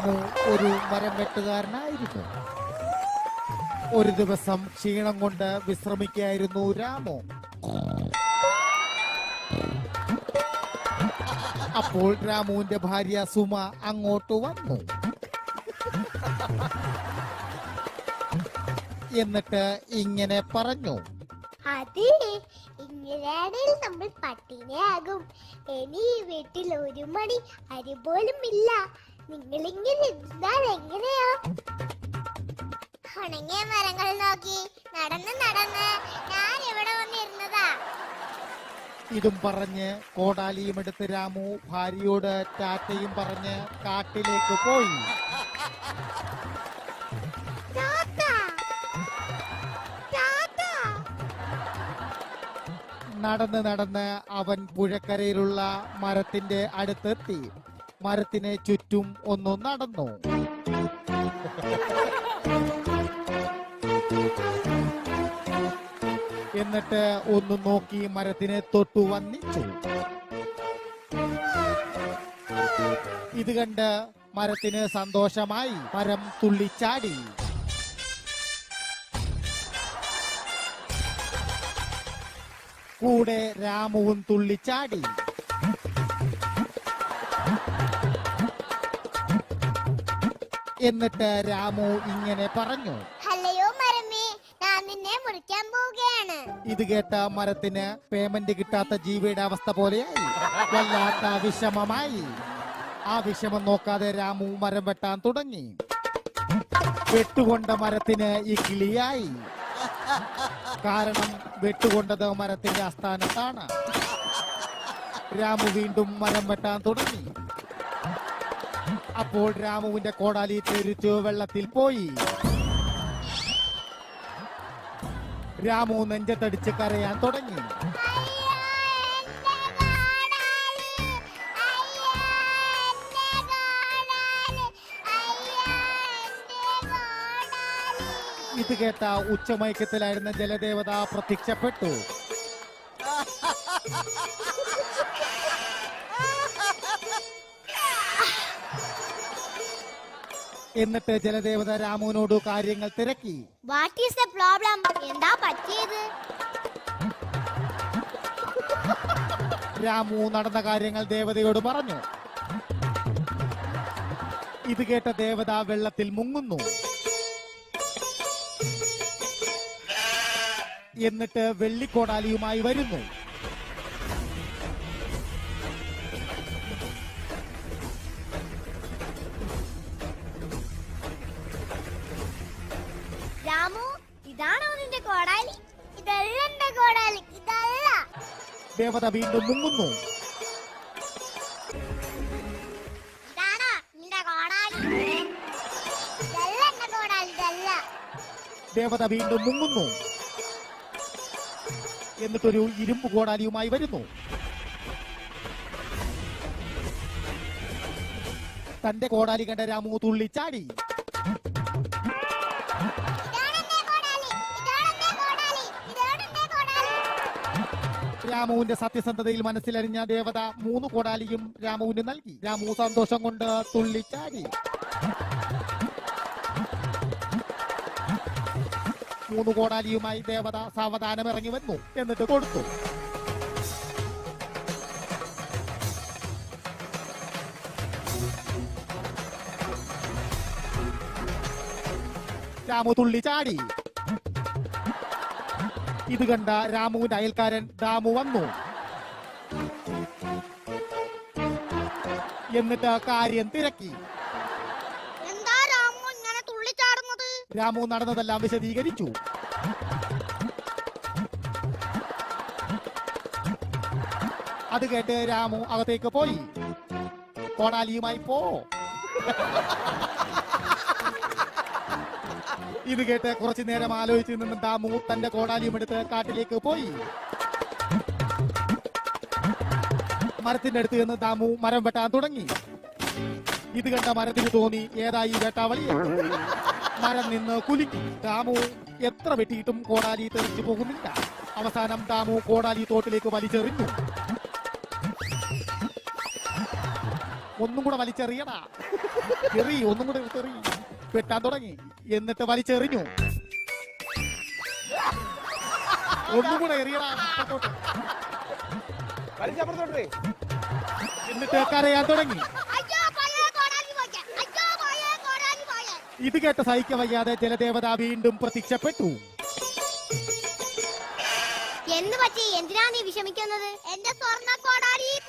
രാമു ഒരു മരം വെട്ടുകാരനായിരുന്നു. ഒരു ദിവസം ക്ഷീണം കൊണ്ട് വിശ്രമിക്കായിരുന്നു രാമോ. അപ്പോൾ രാമുവിന്റെ ഭാര്യ സുമ അങ്ങോട്ട് വന്നു. എന്നിട്ട് ഇങ്ങനെ പറഞ്ഞു. ഇങ്ങനെയാണെങ്കിൽ നമ്മൾ പട്ടിണിയാകും. ഇനി വീട്ടിൽ ഒരു മണി അരി പോലും ഇല്ല. നിങ്ങളിങ്ങനെ ഇരുന്നാൽ എങ്ങനെയാ? ഉണങ്ങിയ മരങ്ങൾ നോക്കി നടന്ന് നടന്ന് ഞാൻ ഇവിടെ വന്നിരുന്നതാ. ഇതും പറഞ്ഞ് കോടാലിയും എടുത്ത് രാമു ഭാര്യയോട് ടാറ്റയും പറഞ്ഞ് കാട്ടിലേക്ക് പോയി. നടന്ന് നടന്ന് അവൻ പുഴക്കരയിലുള്ള മരത്തിന്റെ അടുത്തെത്തി. മരത്തിന് ചുറ്റും ഒന്ന് നടന്നു. എന്നിട്ട് ഒന്ന് നോക്കി മരത്തിനെ തൊട്ടു വന്നിച്ചു. ഇത് കണ്ട് മരത്തിന് സന്തോഷമായി മരം തുള്ളിച്ചാടി. കൂടെ രാമുവും തുള്ളിച്ചാടി. എന്നിട്ട് രാമു ഇങ്ങനെ പറഞ്ഞു. ഹലയോ മരമേ ഞാൻ നിന്നെ മുറിക്കാൻ പോവുകയാണ്. ഇത് കേട്ട മരത്തിന് പേയ്മെന്റ് കിട്ടാത്ത ജീവിയുടെ അവസ്ഥ പോലെയായി. വല്ലാത്ത വിഷമമായി. ആ വിഷമം നോക്കാതെ രാമു മരം വെട്ടാൻ തുടങ്ങി. വെട്ടുകൊണ്ട മരത്തിന് ഈ കിളിയായി കാരണം വെട്ടുകൊണ്ടത് മരത്തിന്റെ ആസ്ഥാനത്താണ്. രാമു വീണ്ടും മരം വെട്ടാൻ തുടങ്ങി. അപ്പോൾ രാമുവിന്റെ കോടാലി തെരിച്ചു വെള്ളത്തിൽ പോയി രാമു നെഞ്ചത്തടിച്ച് കരയാൻ തുടങ്ങി. ഇത് കേട്ട ഉച്ചമയക്കത്തിലായിരുന്ന ജലദേവത പ്രത്യക്ഷപ്പെട്ടു എന്നിട്ട് ജലദേവത രാമുവിനോട് കാര്യങ്ങൾ തിരക്കി. വാട്ട് ഈസ് ദ പ്രോബ്ലം എന്താ പറ്റിയത്? രാമു നടന്ന കാര്യങ്ങൾ ദേവതയോട് പറഞ്ഞു. ഇത് കേട്ട ദേവത വെള്ളത്തിൽ മുങ്ങുന്നു. എന്നിട്ട് വെള്ളിക്കോടാലിയുമായി വരുന്നു. രാമു ഇതാണോ നിന്റെ കോടാലി? ഇതല്ല എന്റെ കോടാലി ഇതല്ല. ദേവത വീണ്ടും മുങ്ങുന്നു. ഇതാണോ നിന്റെ കോടാലി? ഇതല്ല എന്റെ കോടാലി ഇതല്ല. ദേവത വീണ്ടും മുങ്ങുന്നു. എന്നിട്ടൊരു ഇരുമ്പ് കോടാലിയുമായി വരുന്നു. തന്റെ കോടാലി കണ്ട രാമു തുള്ളിച്ചാടി. ഇതാണ് രാമുവിന്റെ സത്യസന്ധതയിൽ മനസ്സിലറിഞ്ഞ ദേവത മൂന്ന് കോടാലിയും രാമുവിന് നൽകി. രാമു സന്തോഷം കൊണ്ട് തുള്ളിച്ചാടി. മൂന്ന് കോടാലിയുമായി ദേവത സാവധാനം ഇറങ്ങി വന്നു. എന്നിട്ട് കൊടുത്തു. രാമു തുള്ളിച്ചാടി. ഇത് കണ്ട രാമുവിന്റെ അയൽക്കാരൻ ദാമു വന്നു. എന്നിട്ട് കാര്യം തിരക്കി. എന്താ രാമു ഇങ്ങനെ തുള്ളിച്ചാടുന്നത്? രാമു നടന്നതെല്ലാം വിശദീകരിച്ചു. അത് കേട്ട് രാമു അകത്തേക്ക് പോയി. കോടാലിയുമായി പോ. ഇത് കേട്ട് കുറച്ചു നേരം ആലോചിച്ച് നിന്നും ദാമു തന്റെ കോടാലിയും എടുത്ത് കാട്ടിലേക്ക് പോയി. മരത്തിന്റെ അടുത്ത് നിന്ന് ദാമു മരം വെട്ടാൻ തുടങ്ങി. ഇത് കണ്ട മരത്തിന് തോന്നി ഏതായി വേട്ടാവളി? മരം നിന്ന് കുലുക്കി ദാമു എത്ര വെട്ടിയിട്ടും കോടാലി തെറിച്ചു പോകുന്നില്ല. അവസാനം ദാമു കോടാലി തോട്ടിലേക്ക് വലിച്ചെറിഞ്ഞു. ഒന്നും കൂടെ വലിച്ചെറിയടാ. എറി ഒന്നും കൂടെ എടുത്തെറി വെട്ടാൻ തുടങ്ങി. എന്നിട്ട് വലിച്ചെറിഞ്ഞു ഒന്നും കൂടെ. വലിച്ചപ്പുറത്തോട്ടേ. എന്നിട്ട് കരയാൻ തുടങ്ങി. പോയ. പോയ. ഇത് കേട്ട സഹിക്ക വയ്യാതെ ജലദേവത വീണ്ടും പ്രത്യക്ഷപ്പെട്ടു. എന്ത് പറ്റി? എന്തിനാ നീ വിഷമിക്കുന്നത്? എന്റെ സ്വർണ കോടാലി